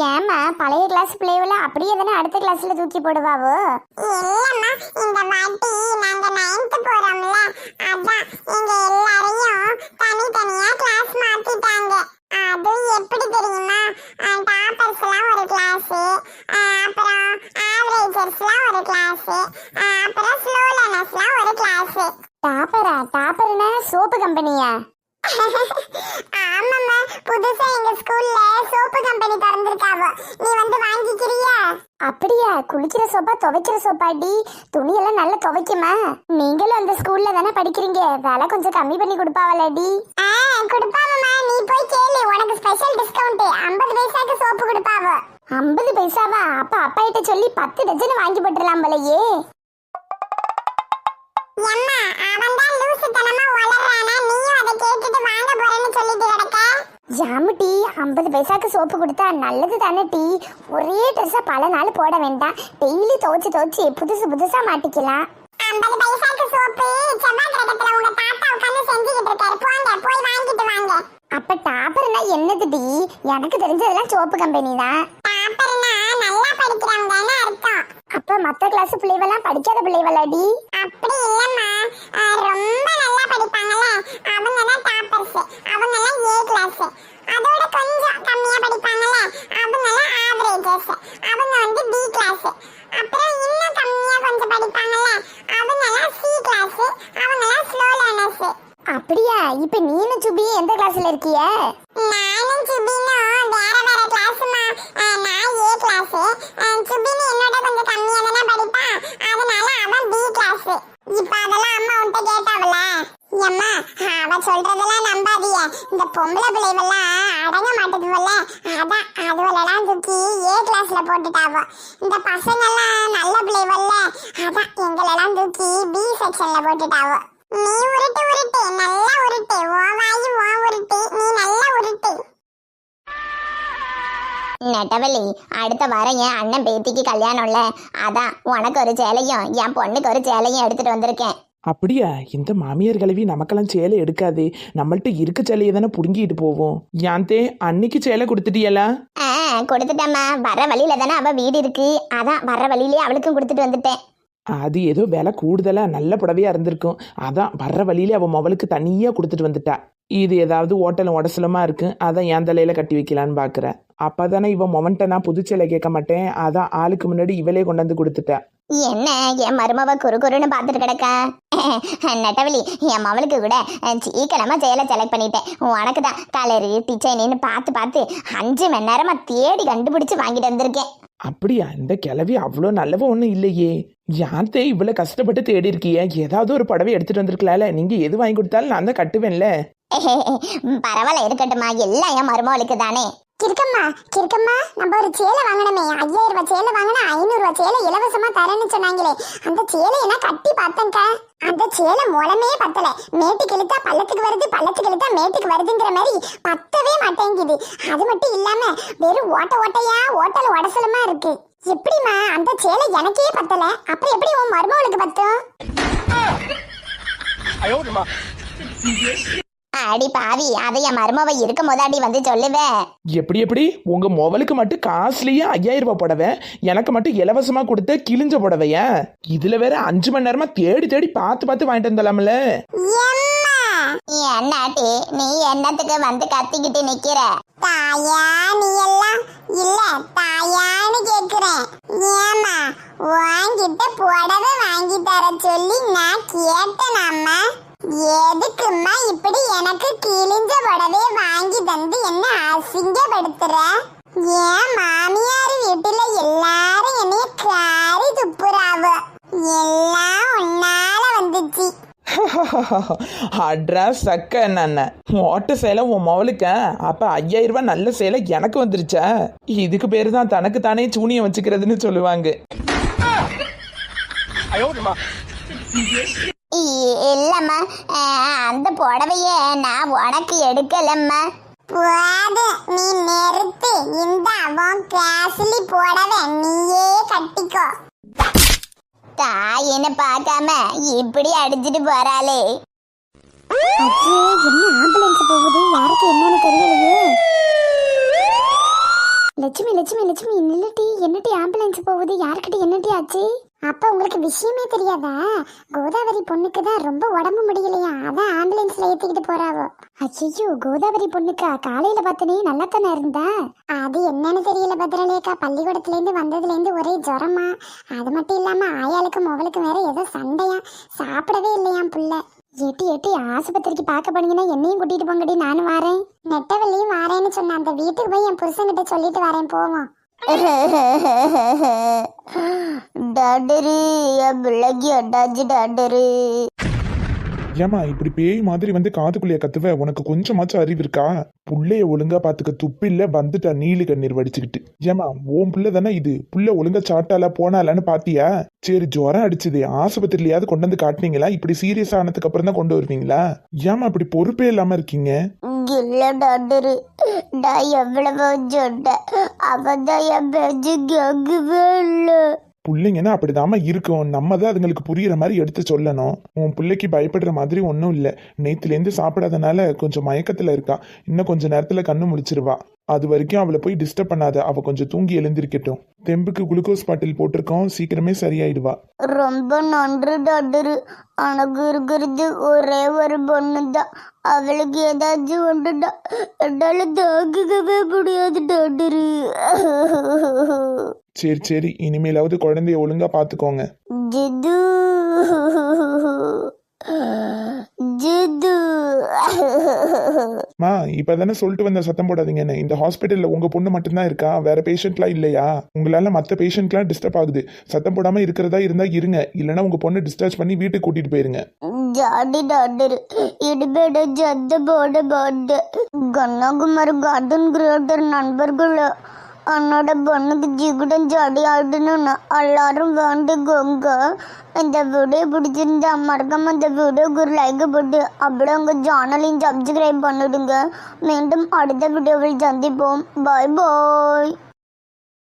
Class பிள்ளைகள அப்படியே தானே அடுத்த கிளாஸ்ல தூக்கி போடுவாவோ? இல்லம்மா இந்த வாட்டி நாங்க நைன்த் போறோம்ல. அதான் எங்க எல்லாரையும் தனித்தனியா கிளாஸ் மாத்திட்டாங்க. அது எப்படி தெரியுமா? டாப்பர்ஸ்லாம் ஒரு கிளாஸ் அப்புறம் ஆவரேஜர்ஸ்லாம் ஒரு கிளாஸ் அப்புறம் ஸ்லோ லேர்னர்ஸ்லாம் ஒரு கிளாஸ் டாப்பரா டாப்பர்னா சோப்பு கம்பெனியா ஆமாம்மா புதுசா எங்க ஸ்கூல்ல சோப்பு கம்பெனி திறந்திருக்காவோ. நீ வந்து வாங்கிக்கிறியா? அப்படியா? குளிக்கிற சோப்பா துவைக்கிற சோப்பாடி? துணியெல்லாம் நல்லா துவைக்குமா? நீங்களும் அந்த ஸ்கூல்ல தானே படிக்கிறீங்க. விலை கொஞ்சம் கம்மி பண்ணி கொடுப்பாவலடி ஆ கொடுப்பாவம்மா. நீ போய் கேளு. உனக்கு ஸ்பெஷல் டிஸ்கவுண்ட் 50 பைசாக்கு சோப்பு கொடுப்பாவ. ஐம்பது பைசாவா? அப்ப அப்பா கிட்ட சொல்லி பத்து டஜன் வாங்கி போட்டுடலாம் போலயே. எம்மா அவன் தான் லூசுத்தனமா வளர்றானா. நீயும் அதை கேட்டுட்டு வாங்க போறேன்னு சொல்லிட்டு கிடக்க ஜாமுட்டி ஐம்பது பைசாக்கு சோப்பு கொடுத்தா நல்லது தானே டீ? ஒரே ட்ரெஸ்ஸை பல நாள் போட வேண்டாம். டெய்லி துவைச்சு துவைச்சு புதுசு புதுசா மாட்டிக்கலாம். 50 பைசாக்கு சோப்பு செவ்வாய் கிரகத்துல உங்க தாத்தா உட்கார்ந்து செஞ்சுக்கிட்டு இருக்காரு. போங்க போய் வாங்கிட்டு வாங்க. அப்ப டாப்பர்னா என்னது டி? எனக்கு தெரிஞ்சதெல்லாம் சோப்பு கம்பெனி தான். டாப்பர்னா நல்லா அர்த்தம். அப்ப கிளாஸ் பிள்ளைவெல்லாம் படிக்காத பிள்ளைவளாடி அப்படி இல்லம்மா. ரொம்ப நல்லா படிப்பாங்கல்ல. அவங்க தான் டாப்பர்ஸ் அவங்க எல்லாம் ஏ கிளாஸ் அதோட கொஞ்சம் கம்மியா படிப்பாங்கல்ல? அவங்க எல்லாம் ஆவரேஜஸ் அவங்க வந்து பி கிளாஸ் அப்புறம் இன்னும் கம்மியா கொஞ்சம் படிப்பாங்கல்ல? அவங்க எல்லாம் சி கிளாஸ் அவங்க எல்லாம் ஸ்லோ லேர்னர்ஸ் அப்படியா? இப்ப நீனும் சுபி எந்த கிளாஸ்ல இருக்கிய? நானும் சுபினும் வேற வேற கிளாஸ்மா நான் ஏ கிளாஸ் சுபினு என்னோட கொஞ்சம் கம்மியா தானே படிப்பான். அதனால அவன் பி கிளாஸ் இப்ப அதெல்லாம் அம்மா உன்கிட்ட கேட்டாவல அம்மா அவ இந்த பொம்பளை பிள்ளைவெல்லாம் அடங்க மாட்டேதுவல்ல அதான் அதுவெல்லாம் தூக்கி ஏ கிளாஸ்ல போட்டுட்டாவோ. இந்த பசங்கெல்லாம் நல்ல பிள்ளைவல்ல. அதான் எங்களெல்லாம் தூக்கி பி செக்ஷன்ல போட்டுட்டாவோ. நீ உருட்டு உருட்டு நல்லா உருட்டு. ஓவாயி ஓ உருட்டு. நீ நல்லா உருட்டு. நெட்டவலி அடுத்த வாரம் என் அண்ணன் பேத்திக்கு கல்யாணம்ல அதான் உனக்கு ஒரு சேலையும் என் பொண்ணுக்கு ஒரு சேலையும் எடுத்துட்டு வந்திருக்கேன். அப்படியா? இந்த மாமியார் கிழவி நமக்கெல்லாம் சேலை எடுக்காதே. நம்மள்ட்ட இருக்க சேலையை தானே புடுங்கிட்டு போவோம். யாந்தே அன்னைக்கு சேலை கொடுத்துட்டியலா? ஆ கொடுத்துட்டேம்மா. வர வழியில தானே அவ வீடு இருக்கு. அதான் வர வழியிலே அவளுக்கும் கொடுத்துட்டு வந்துட்டேன். அது ஏதோ விலை கூடுதலா நல்ல புடவையா இருந்திருக்கும். அதான் வர்ற வழியிலே அவன் மவளுக்கு தனியா கொடுத்துட்டு வந்துட்டா. இது ஏதாவது ஓட்டலும் உடசலமா இருக்கு. அதான் என் தலையில கட்டி வைக்கலான்னு பாக்குறேன். அப்பதானே இவன் மொவன்ட்ட நான் புது சேலை கேட்க மாட்டேன். அதான் ஆளுக்கு முன்னாடி இவளே கொண்டு வந்து கொடுத்துட்டா. என்ன என் மருமவ குறு குறுன்னு பார்த்துட்டு கிடக்கா? நெட்டவலி என் மவளுக்கு கூட சீக்கிரமா சேலை செலக்ட் பண்ணிட்டேன். உனக்கு தான் கலரு டிசைனின்னு பார்த்து பார்த்து அஞ்சு மணி நேரமா தேடி கண்டுபிடிச்சு வாங்கிட்டு வந்திருக்கேன். அப்படியா? இந்த கிழவி அவ்வளோ நல்லவ ஒன்றும் இல்லையே. யார்த்தே இவ்வளோ கஷ்டப்பட்டு தேடி இருக்கியே ஏதாவது ஒரு புடவை எடுத்துட்டு வந்திருக்கலாம்ல. நீங்க எது வாங்கி கொடுத்தாலும் நான் தான் கட்டுவேன்ல. பரவாயில்ல இருக்கட்டுமா எல்லாம் என் மருமவளுக்கு தானே. கிறுக்கம்மா கிறுக்கம்மா நம்ம ஒரு சேலை வாங்கணுமே. ஐயாயிரம் ரூபாய் சேலை வாங்கினா ஐநூறு ரூபாய் சேலை இலவசமா தரேன்னு சொன்னாங்களே. அந்த சேலை என்ன கட்டி பார்த்தேன்க்கா? அந்த சேலை மூலமே பத்தல. மேட்டுக்கு இழுத்தா பள்ளத்துக்கு வருது பள்ளத்துக்கு இழுத்தா மேட்டுக்கு வருதுங்கிற மாதிரி பத்தவே மாட்டேங்குது. அது மட்டும் இல்லாம வெறும் ஓட்ட ஓட்டையா ஓட்டல் உடசலமா இருக்கு. எப்படிம்மா அந்த சேலை எனக்கே பத்தல. அப்புறம் எப்படி உன் மருமகளுக்கு பத்தும்? அடி பாவி அதை என் மருமவ இருக்கும் போதாடி வந்து சொல்லுவேன் எப்படி எப்படி? உங்க மொபைலுக்கு மட்டும் காஸ்ட்லியா ஐயாயிரம் ரூபாய் புடவை எனக்கு மட்டும் இலவசமா கொடுத்த கிழிஞ்ச புடவையா? இதுல வேற அஞ்சு மணி நேரமா தேடி தேடி பார்த்து பார்த்து வாங்கிட்டு வந்தலாம்ல. என்னாட்டி நீ என்னத்துக்கு வந்து கத்திக்கிட்டு நிக்கிற? தாயா நீ எல்லாம் இல்ல தாயான்னு கேக்குறேன். ஏமா வாங்கிட்ட புடவை வாங்கி தர சொல்லி நான் கேட்டேன் அம்மா எதுக்கும்மா இப்படி எனக்கு கிழிஞ்ச புடவை வாங்கி தந்து என்ன அசிங்கப்படுத்துற? ஏன் மாமியார் வீட்டுல எல்லாரும் என்னைய காரி துப்புறாவ. எல்லாம் உன்னால வந்துச்சு. அட்ரா சக்க என்ன ஓட்ட சேலை உன் மொபைலுக்க அப்ப ஐயாயிரம் ரூபாய் நல்ல சேலை எனக்கு வந்துருச்சா? இதுக்கு பேரு தான் தனக்கு தானே சூனியம் வச்சுக்கிறதுன்னு சொல்லுவாங்க. இல்லம்மா. அந்த புடவைய நான் உனக்கு எடுக்கலம்மா. போது நீ நிறுத்து. இந்த அவன் காசுலி போடவே நீயே கட்டிக்கோ. தாயின்னு பார்க்காம இப்படி அடிச்சிட்டு போறாளே. அச்சே என்ன ஆம்புலன்ஸ் போகுது? யாருக்கு என்னன்னு தெரியலையே. லட்சுமி லட்சுமி லட்சுமி நில்லுட்டி. என்னட்டி ஆம்புலன்ஸ் போகுது? யாருக்கிட்ட என்னட்டி ஆச்சு? அப்ப உங்களுக்கு விஷயமே தெரியாதா? கோதாவரி பொண்ணுக்கு தான் ரொம்ப உடம்பு முடியலையா? அதான் ஆம்புலன்ஸ்ல ஏத்திக்கிட்டு போறாவோ. ஐயோ கோதாவரி பொண்ணுக்கா? காலையில பார்த்தனே நல்லா தானே இருந்தா? அது என்னன்னு தெரியல பத்ரலேக்கா பள்ளிக்கூடத்துல இருந்து வந்ததுல இருந்து ஒரே ஜுரமா. அது மட்டும் இல்லாம ஆயாளுக்கும் மொபலுக்கும் வேற ஏதோ சண்டையா. சாப்பிடவே இல்லையாம் புள்ள? எட்டி எட்டி ஆஸ்பத்திரிக்கு பார்க்க போனீங்கன்னா என்னையும் கூட்டிட்டு போங்கடி நானும் வரேன். நெட்டவள்ளியும் வரேன்னு சொன்ன அந்த வீட்டுக்கு போய் என் புருஷன்கிட்ட சொல்லிட்டு வரேன் போவோம். டாக்டரு என் பிள்ளைக்கு அட்டாச்சு டாக்டரு ஏமா இப்படி பேய் மாதிரி வந்து காதுக்குள்ளே கத்துவ? உனக்கு கொஞ்சமாச்சும் அறிவு இருக்கா? புள்ளைய ஒழுங்கா பாத்துக்க துப்பில்ல வந்துட்டா நீலு கண்ணீர் வடிச்சுக்கிட்டு. ஏமா உன் புள்ள தானே இது? புள்ள ஒழுங்கா சாட்டாலா போனாலான்னு பாத்தியா? சரி ஜுரம் அடிச்சது. ஆஸ்பத்திரிலயாவது கொண்டு வந்து காட்டினீங்களா? இப்படி சீரியஸ் ஆனதுக்கு அப்புறம் தான் கொண்டு வருவீங்களா? ஏமா இப்படி பொறுப்பே இல்லாம இருக்கீங்க? இல்ல டாக்டரு நான் எவ்வளவோ சொன்னேன். அவன் தான் என் பேச்சு கேட்கவே இல்லை. பிள்ளைங்கன்னா அப்படிதாம்மா இருக்கும். நம்ம தான் அதுங்களுக்கு புரியுற மாதிரி எடுத்து சொல்லணும். உன் பிள்ளைக்கு பயப்படுற மாதிரி ஒன்றும் இல்லை. நேத்துலேருந்து சாப்பிடாதனால கொஞ்சம் மயக்கத்தில் இருக்கா. இன்னும் கொஞ்சம் நேரத்தில் கண்ணு முடிச்சிருவா அது வரைக்கும் அவளை போய் டிஸ்டர்ப் பண்ணாத. அவ கொஞ்சம் தூங்கி எழுந்திருக்கட்டும். தெம்புக்கு குளுக்கோஸ் பாட்டில் போட்டிருக்கோம். சீக்கிரமே சரியாயிடுவா. ரொம்ப நன்றி டாக்டர். எனக்கு இருக்கிறது ஒரே ஒரு பொண்ணு தான் அவளுக்கு ஏதாச்சும் ஒன்றுடா என்னால தாங்கிக்கவே முடியாது டாக்டரு. சரி சரி. இனிமேலாவது குழந்தைய ஒழுங்கா பார்த்துக்கோங்க ஜிது. ஜிது. மா இப்பதானே சொல்லிட்டு வந்த சத்தம் போடாதீங்கன்னு இந்த ஹாஸ்பிட்டல்ல உங்க பொண்ணு மட்டும்தான் இருக்கா? வேற பேஷண்ட்லாம் இல்லையா? உங்களால மற்ற பேஷண்ட்லாம் டிஸ்டர்ப் ஆகுது. சத்தம் போடாம இருக்கிறதா இருந்தா இருங்க. இல்லைன்னா உங்க பொண்ணு டிஸ்சார்ஜ் பண்ணி வீட்டுக்கு கூட்டிட்டு போயிருங்க. ஜாடி டாக்டர் இனிமேட ஜந்த போட மாட்டேன் கன்னியாகுமரி கார்டன் கிரியேட்டர் நண்பர்கள். என்னோட பொண்ணுக்கு ஜிகுடன் ஜாடி ஆடணும்னு எல்லாரும் வேண்டிக்கோங்க இந்த வீடியோ பிடிச்சிருந்தா மறக்காம இந்த வீடியோக்கு ஒரு லைக் போட்டு அப்படியே உங்கள் சேனலையும் சப்ஸ்கிரைப் பண்ணிடுங்க. மீண்டும் அடுத்த வீடியோவில் சந்திப்போம். பாய் பாய்